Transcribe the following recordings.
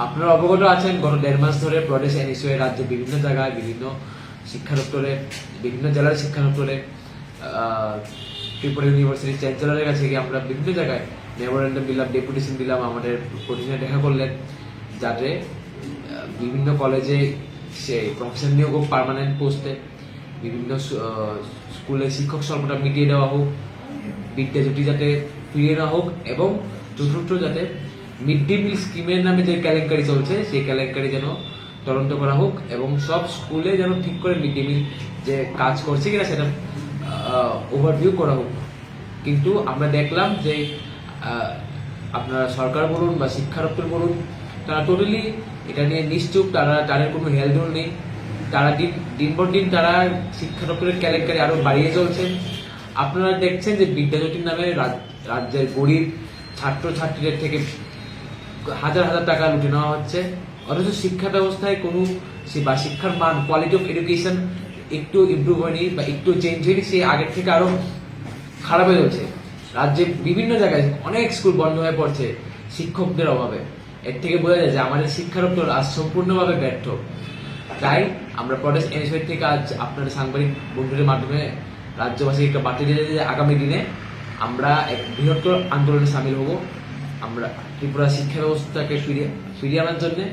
আপনারা অবগত আছেন, গত দেড় মাস ধরে প্রদেশ এনএসইউ রাজ্যের বিভিন্ন জায়গায় বিভিন্ন শিক্ষা দপ্তরে বিভিন্ন জেলার শিক্ষা দপ্তরে ত্রিপুরা ইউনিভার্সিটি চ্যান্সেলরের কাছে গিয়ে আমরা বিভিন্ন জায়গায় মেমোরেন্ডাম দিলাম, ডেপুটেশন দিলাম, আমাদের প্রতিনিধি দেখা করলেন, যাতে বিভিন্ন কলেজে সে প্রফেশন নিয়োগ হোক পার্মানেন্ট পোস্টে বিভিন্ন স্কুলে শিক্ষক স্বল্পটা মিটিয়ে দেওয়া হোক বিদ্যাজ্যোতি যাতে ফিরিয়ে নেওয়া হোক, এবং চতুর্থ যাতে মিড ডে মিল স্কিমের নামে যে কেলেঙ্কারি চলছে, সেই কেলেঙ্কারি যেন তদন্ত করা হোক এবং সব স্কুলে যেন ঠিক করে মিড ডে মিল যে কাজ করছে কিনা সেটা ওভারভিউ করা হোক। কিন্তু আমরা দেখলাম যে আপনার সরকার বলুন বা শিক্ষা বলুন, তারা টোটালি এটা নিয়ে নিশ্চুপ, তারা, তাদের কোনো হেলদোল নেই। তারা দিন পর দিন তারা শিক্ষা দপ্তরের কেলেঙ্কারি আরও বাড়িয়ে চলছে আপনারা দেখছেন যে বিদ্যাজ্যোতির নামে রাজ- রাজ্যের গরিব ছাত্র ছাত্রীদের থেকে হাজার হাজার টাকা লুটে নেওয়া হচ্ছে। অথচ শিক্ষা ব্যবস্থায় কোনো বা শিক্ষার মান কোয়ালিটি অফ এডুকেশন একটু ইমপ্রুভ হয়নি বা একটু চেঞ্জ হয়নি, সে আগের থেকে আরও খারাপ হয়ে যাচ্ছে। রাজ্যে বিভিন্ন জায়গায় অনেক স্কুল বন্ধ হয়ে পড়ছে শিক্ষকদের অভাবে। এর থেকে বোঝা যায় যে আমাদের শিক্ষার উপর আজ সম্পূর্ণভাবে ব্যর্থ। তাই আমরা প্রদেশ এনএসআই থেকে আজ আপনাদের সাংবাদিক বন্ধুদের মাধ্যমে রাজ্যবাসীকে একটা বার্তা চাই যে আগামী দিনে আমরা এক বৃহত্তর আন্দোলনে সামিল হব। আমরা ত্রিপুরা শিক্ষা ব্যবস্থাকে ফিরিয়ে ফিরিয়ে আনার জন্য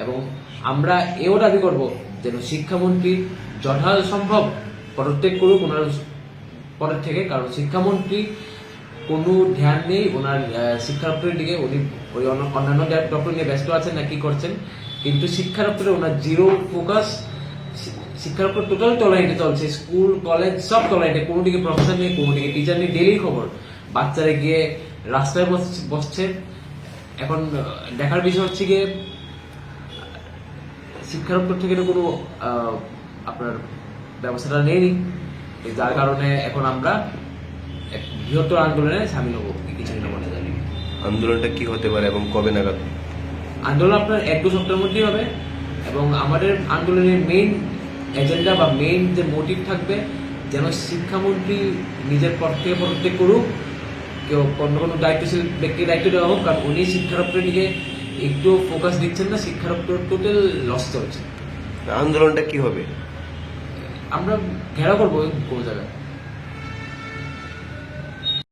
এবং আমরা এও দাবি করব যেন শিক্ষামন্ত্রী যথাসম্ভব পদত্যাগ করুক ওনার পরের থেকে, কারণ শিক্ষামন্ত্রী কোনো ধ্যান নেই, ওনার শিক্ষা দপ্তরের দিকে, উনি ওই অন্য- অন্যান্য দপ্তর নিয়ে ব্যস্ত আছেন না, কি করছেন? কিন্তু শিক্ষা দপ্তরে ওনার জিরো ফোকাস শিক্ষা দপ্তর টোটাল তলাইটে চলছে, স্কুল, কলেজ সব তলাইটে কোনো দিকে প্রফেসর নেই, কোনো দিকে টিচার নেই ডেলি খবর। বাচ্চারা গিয়ে রাস্তায় বস- বসছে এখন দেখার বিষয় হচ্ছে গিয়ে শিক্ষার উপর থেকে তো কোনো আপনার ব্যবস্থাটা নেই যার কারণে এখন আমরা এক বৃহত্তর আন্দোলনে সামিল হব কিছুদিনের মধ্যে জানি। আন্দোলনটা কি হতে পারে এবং কবে নাগাদ? আন্দোলন আপনার এক দু সপ্তাহের মধ্যেই হবে এবং আমাদের আন্দোলনের মেইন এজেন্ডা বা মেইন যে মোটিভ থাকবে যেন শিক্ষামন্ত্রী নিজের পদ থেকে পদত্যাগ করুক কেউ অন্য কোনো দায়িত্বশীল ব্যক্তির দায়িত্ব দেওয়া হোক কারণ উনি শিক্ষা দপ্তরের দিকে একটু ফোকাস দিচ্ছেন না শিক্ষা দপ্তর টোটাল লস চলছে। আন্দোলনটা কি হবে? আমরা ঘেরা করব কোনো জায়গায়।